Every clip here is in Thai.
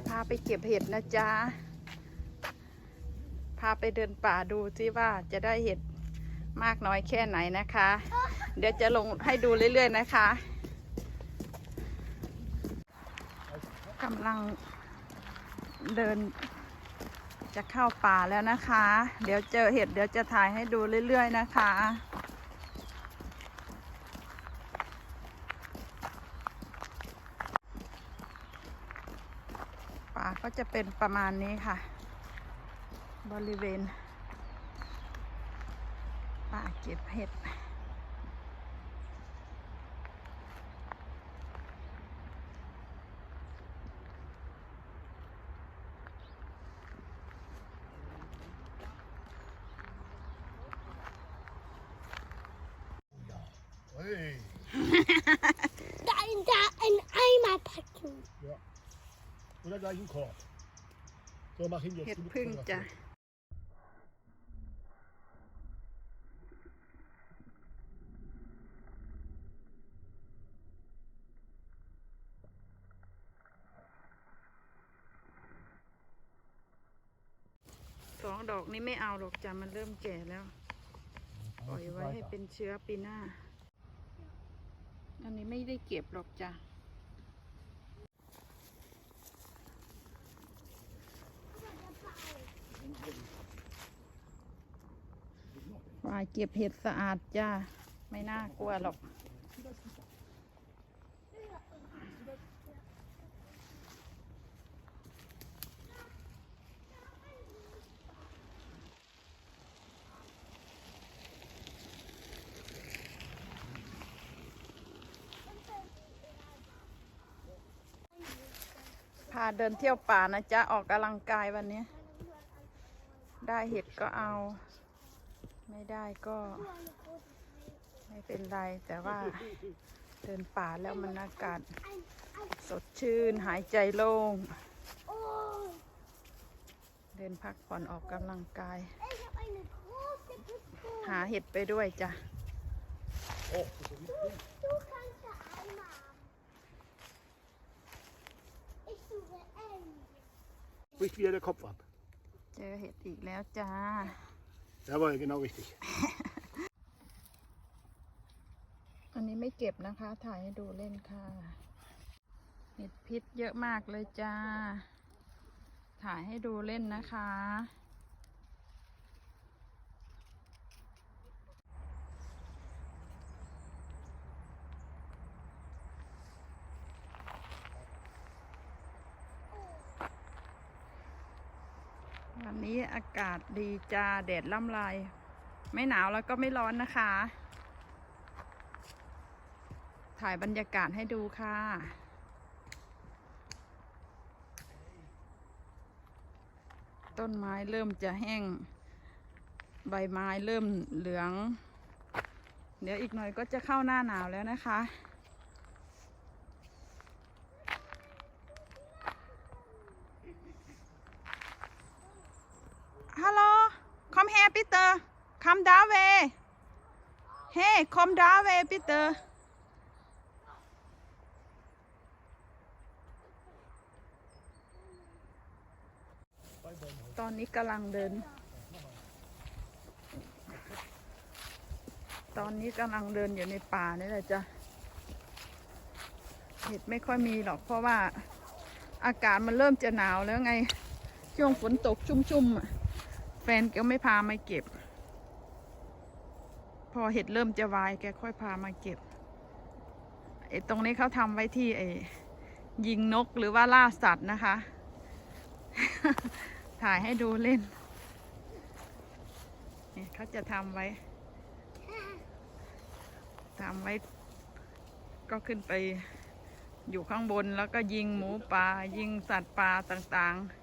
จะพาไปเก็บเห็ดนะจ๊ะ พาไปเดินป่าดูซิว่าจะได้เห็ดมากน้อยแค่ไหนนะคะ เดี๋ยวจะลงให้ดูเรื่อยๆนะคะกำลังเดินจะเข้าป่าแล้วนะคะ เดี๋ยวเจอเห็ดเดี๋ยวจะถ่ายให้ดูเรื่อยๆนะคะ ก็จะเป็นประมาณนี้ค่ะ บริเวณป่าเก็บเห็ด Und dann gleich ein Korb. So, mach ihn jetzt. เห็ด Du พึ่ง bist จ้ะ สองดอกนี้ไม่เอาหรอกจ้ะ มันเริ่มแก่แล้ว ปล่อยไว้ให้เป็นเชื้อปีหน้า อันนี้ไม่ได้เก็บหรอกจ้ะ ฝ่ายเก็บเห็ดสะอาดจ้า ไม่น่ากลัวหรอก พาเดินเที่ยวป่านะจ๊ะ ออกกำลังกายวันนี้ ได้เห็ดก็เอา ไม่ได้ก็ ไม่เป็นไร แต่ว่าเดินป่าแล้วมันอากาศสดชื่นหายใจโล่ง เดินพักผ่อนออกกำลังกาย หาเห็ดไปด้วยจ้ะ Oh, das ist ja nicht Du kannst de Eimer. Ich suche N. Bricht wieder der Kopf ab. เจอเห็ดอีกแล้วจ้า Jawohl, genau richtig. อันนี้ไม่เก็บนะคะ ถ่ายให้ดูเล่นค่ะ เห็ดพิษเยอะมากเลยจ้า ถ่ายให้ดูเล่นนะคะ อากาศดีจ้าแดดล่ำลาย ไม่หนาวแล้วก็ไม่ร้อนนะคะ ถ่ายบรรยากาศให้ดูค่ะต้นไม้เริ่มจะแห้ง ใบไม้เริ่มเหลือง เดี๋ยวอีกหน่อยก็จะเข้าหน้าหนาวแล้วนะคะ ฮัลโหล come here Peter come that way hey come that way Peter ตอนนี้กำลังเดินตอนนี้กำลังเดินอยู่ในป่านี่แหละจ้ะ เห็ดไม่ค่อยมีหรอกเพราะว่าอากาศมันเริ่มจะหนาวแล้วไง ช่วงฝนตกชุ่มๆอะแฟนก็ไม่พามาเก็บ อเห็ดเริ่มจะวายแกค่อยพามาเก็บไอ้ตรงนี้เขาทำไว้ที่ไอ้ยิงนกหรือว่าล่าสัตว์นะคะ ถ่ายให้ดูเล่นเนี่ยเขาจะทำไว้ทำไว้ ก็ขึ้นไปอยู่ข้างบนแล้วก็ยิงหมูป่ายิงสัตว์ป่าต่างๆ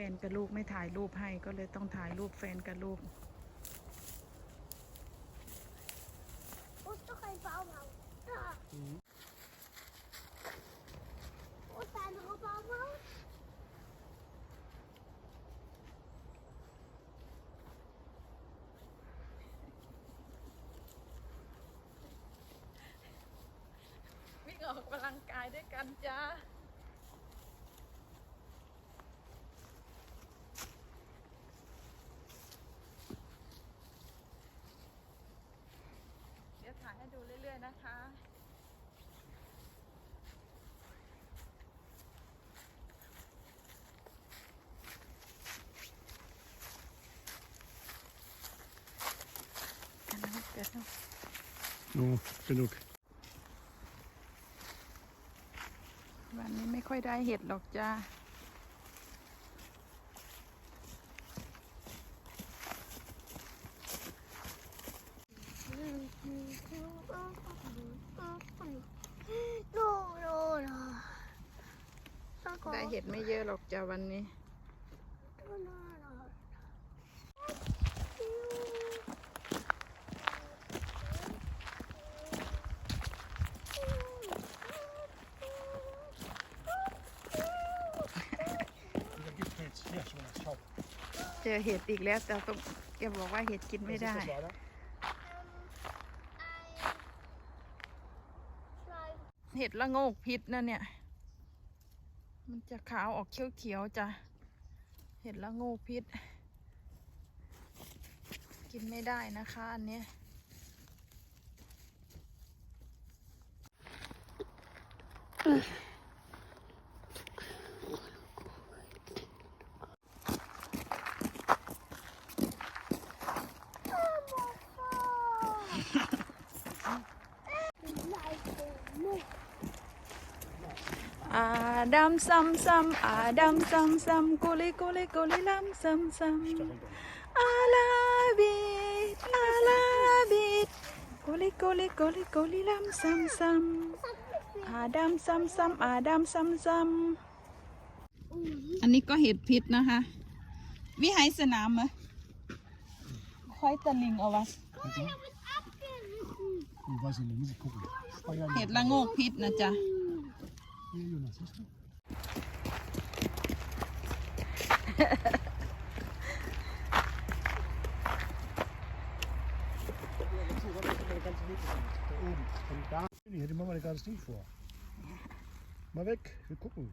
ฟนกับลูกไม่ถ่ายรูปให้ก็เลยต้องถ่ายรูปแฟนกับลูก Moet toch een baumhaus. Ja. Wat zijn er op baumhaus? ด้วยกันจ้า เดี๋ยวถ่าย ให้ดูเรื่อย ๆ นะคะกันนะเดี๋ยวนะ Nu, genug. วันนี้ไม่ค่อยได้เห็ดหรอกจ้า No, no, no. ได้เห็ดไม่เยอะหรอกจ้าวันนี้ No, no, no. Da gibt's nichts. Hier, Jonas, schau. เจ อเห็ดอีกแล้ว แต่ต้องแกบอกว่าเห็ดกินไม่ได้ เห็ดละโงกพิษนะเนี่ย มันจะขาวออกเขียวๆจ้ะ เห็ดละโงกพิษ กินไม่ได้นะคะอันเนี้ยอา ดัมซัมซัมอาดัมซัมซัมกุลิกุลิกุลิลัมซัมซัมอาลาบิดอาลาบิดกุลิกุลิกุลิกุลิลัมซัมซัมอาดัมซัมซัมอาดัมซัมซัมอันนี้ก็เห็ดพิษนะคะ วิหายสนามเหรอค่อยตะลิงเอาไว้ Ich weiß nicht, muss ich gucken. Steuern. เห็ดละโงกพิษนะจ๊ะ Hier, Jonas, siehst du? Oben. Von da. Die machen wir ein ganzes Ding vor. Mal weg, wir gucken.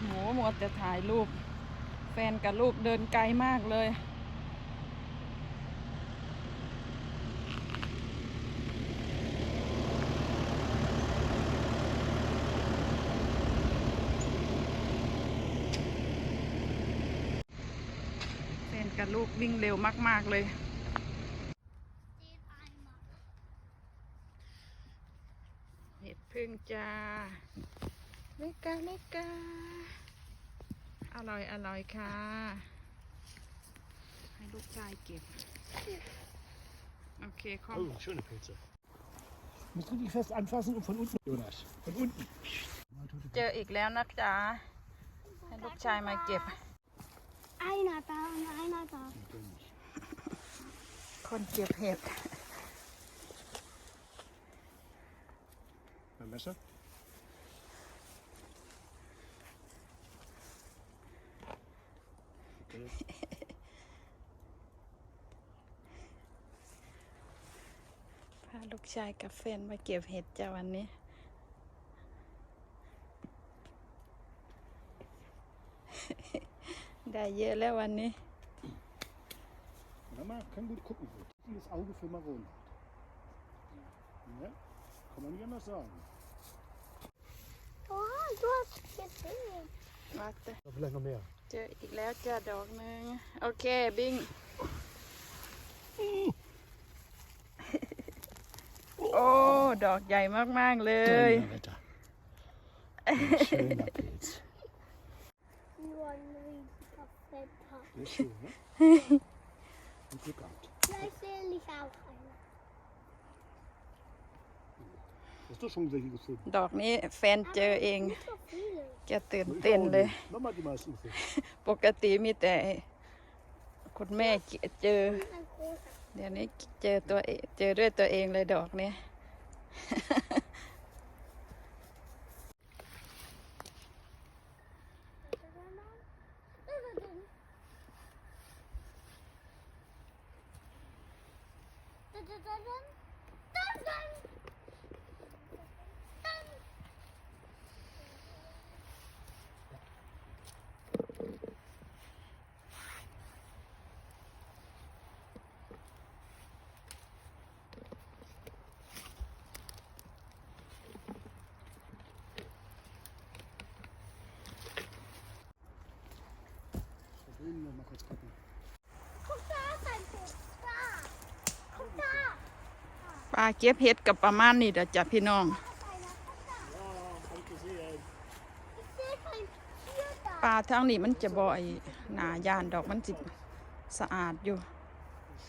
โหหมดแต่ถ่ายรูป แฟนกับลูกเดินไกลมากเลย แฟนกับลูกวิ่งเร็วมาก ๆ เลยเห็ดพึ่งจ้า เล็กกาเล็กกาอร่อยอร่อยค่ะ ให้ลูกชายเก็บ โอเคคอม Oh, schöne Pilze. Muss richtig fest anfassen und von unten, Jonas. Von unten. เจออีกแล้วนะจ๊ะ ให้ลูกชายมาเก็บ Einer da und einer da. คนเก็บเห็ด Ein Messer? พาลูกชายกับแฟนมาเก็บเห็ดจ้าวันนี้ ได้เยอะแล้ววันนี้ Mama kann gut gucken. Das Auge für Maron. Ja, kann man nicht anders sagen. Oh, du hast gesehen. วัดแต่ Ja, vielleicht noch mehr. เจออีกแล้วจ้าดอกหนึ่งโอเคบิงโอ้ดอกใหญ่มากๆเลย Donnerwetter. Ein schöner Pilz. Nur ein riesiger Fetter. Der ดอกนี้แฟนเจอเอง Nicht so viele. จะตื่นเต้นเลย ปกติมีแต่คุณแม่เจอ เดี๋ยวนี้เจอตัวเองเจอด้วยตัวเองเลยดอกเนี้ย Da drüben noch mal kurz gucken. Guck da ist ein Fisch. Da. Guck da. ปลาเก็บเห็ดกับประมาณนี้เด้อจ้ะพี่น้อง Da ist einer. Guck da. Ja, hab ich gesehen. Ich sehe kein Tier da. ปลาทั้งนี้มันจะบ่อยหนาย่านดอกมันจิสะอาดอยู่ Wir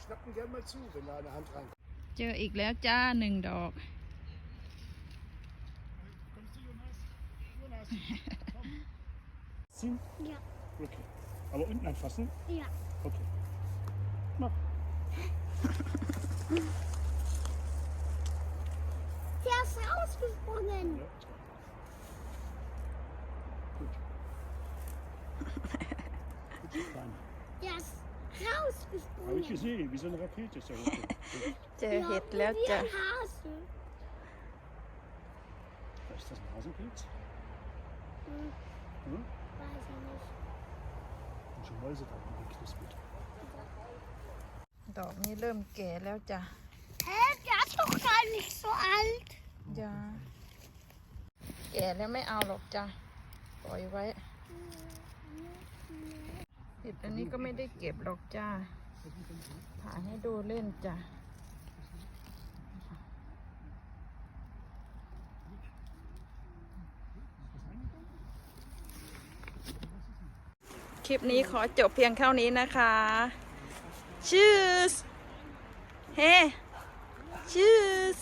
schnappen gerne mal zu, wenn da eine Hand reinkommt. เจออีกแล้วจ้าหนึ่งดอก Kommst du, Jonas? Jonas, komm. Ziehen? Ja. Okay. Aber unten anfassen? Ja. Okay. Mach. Der ist rausgesprungen. Ja, ist klar. Gut. Gut, kleiner. Der ist Habe ich rausgesprungen. gesehen, wie so eine Rakete ist der hochge- เจอเห็ดแล้ว wie จ้ะ ein Hase. Ist das ein Hasenpilz? Hm, Hm? weiß ich nicht. Und schon Mäuse da geknuspert. ดอกนี้เริ่มแก่แล้วจ้ะ Hä, der ist doch gar nicht so alt. จ้าแก่แล้วไม่เอาหรอกจ้ะปล่อยไว้เห็ดอันนี้ก็ไม่ได้เก็บหรอกจ้าถ่ายให้ดูเล่นจ้ะคลิปนี้ขอจบเพียงเท่านี้นะคะ ชื่อเฮ้ Tschüss.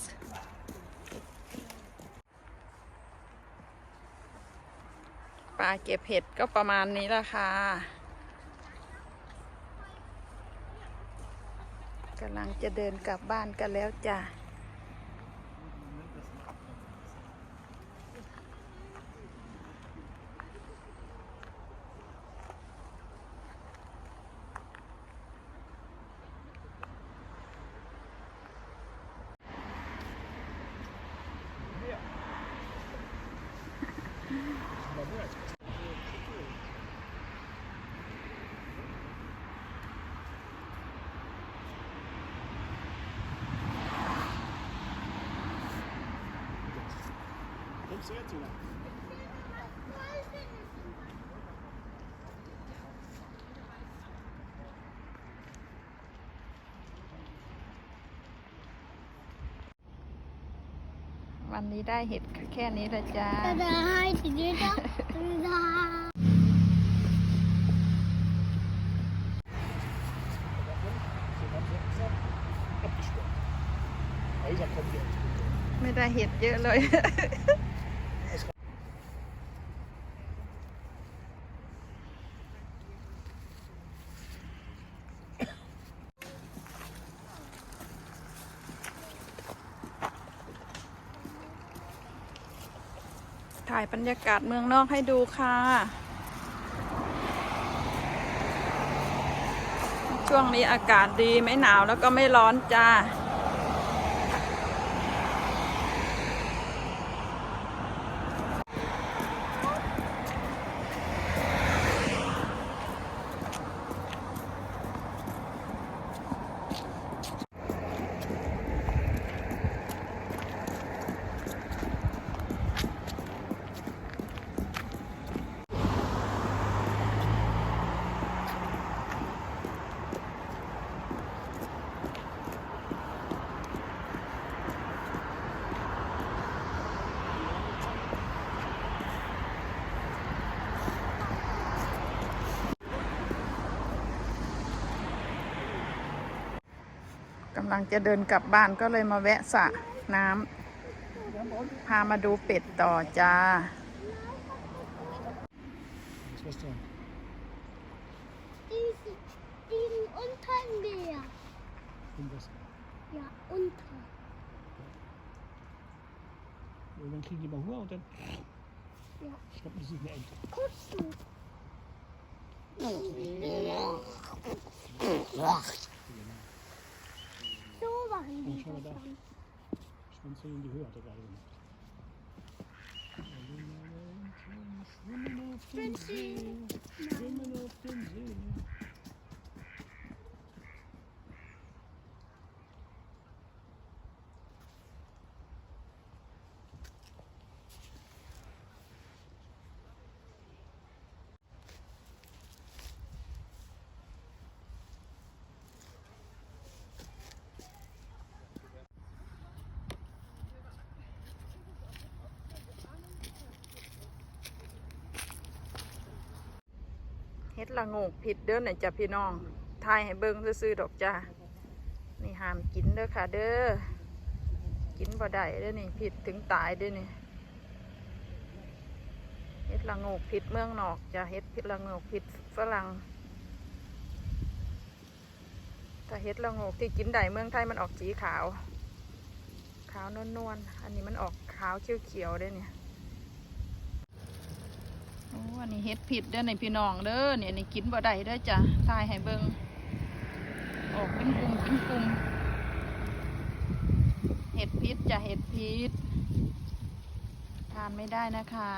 ปลาเก็บเห็ดก็ประมาณนี้ละค่ะกำลังจะเดินกลับบ้านกันแล้วจ้ะ Kommst du jetzt oder? วันนี้ได้เห็ดแค่นี้ละจ้า Da halt die da. Da. So ganz langsam abgesperrt. Häuser kommen hier ins Bild. ไม่ได้เห็ดเยอะเลย บรรยากาศเมืองนอกให้ดูค่ะ ช่วงนี้อากาศดีไม่หนาวแล้วก็ไม่ร้อนจ้าำลังจะเดินกลับบ้านก็เลยมาแวะสระน้ำพามาดูเป็ดต่อจ้า Was war's dran? Die, die unter dem Meer. Und was? Ja, unter. Und dann kriegen die mal Hunger und dann Ja. schnappen die sich eine Ente. Kussen. Das da. dann. Schwänze in die Höhe hat er gerade gemacht. Schwimmen auf dem See, schwimmen auf dem See. ฮ็ดละงกผิดเด้อไหนจ้ะพี่น้องทายให้เบิ่งซื่อๆดอกจ้านี่ห้ามกินเด้อค่ะ เด้อ กินบ่ได้เด้อนี่ผิดถึงตายเด้อนี่เฮ็ดละงกผิดเมืองนอกจ้ะเฮ็ดผิดละงกผิดฝรั่งถ้าเฮ็ดละงกที่กินได้เมืองไทยมันออกสีขาว ขาวนวลๆ อันนี้มันออกขาวเขียวๆเด้อเนี่ย โอ้อันนี้เฮ็ดผิดเด้อในพี่น้องเด้อเนี่ยนี่กินบ่ได้เด้อจ้ะทายให้เบิ่งออกเป็นกลุ่มเป็นกลุ่มเห็ดพิษจ้ะเห็ดพิษทานไม่ได้นะคะ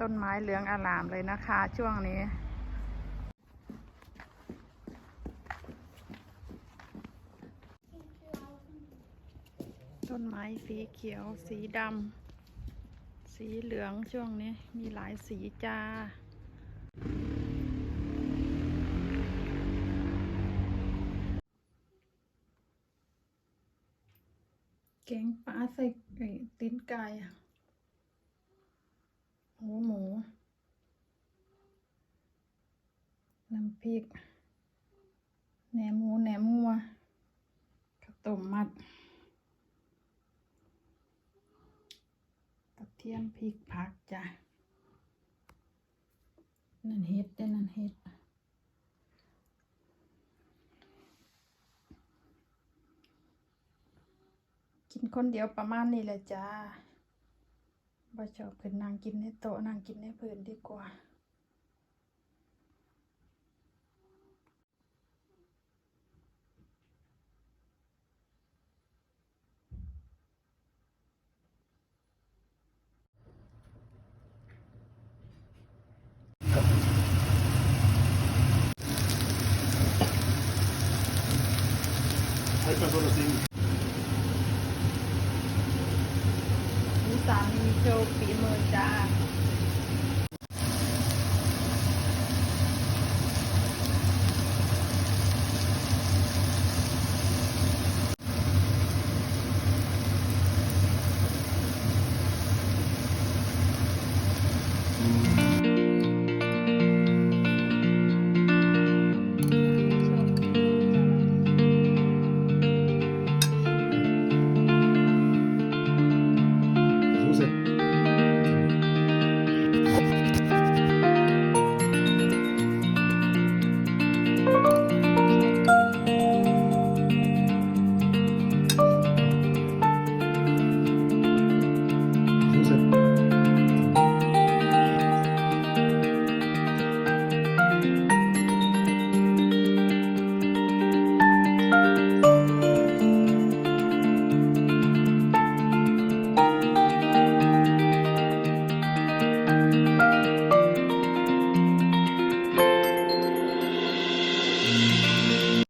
ต้นไม้เหลืองอลามเลยนะคะ ช่วงนี้ต้นไม้สีเขียวสีดำ สีเหลืองช่วงนี้มีหลายสีจ้าแกงปลาใส่ไอ้ตีนไก่หัวหมู น้ำพริกแหนมหมูแหนมงัวข้าวต้มมัด กระ เทียมพริกผักจ้ะนั่นเห็ดได้อนั่นเห็ดกินคนเดียวประมาณนี้แหละจ้าบ่ชอบขึ้นนั่งกินในโต๊ะนั่งกินในพื้นดีกว่า Pagulasin. Ang dami ni Sophie mo siya.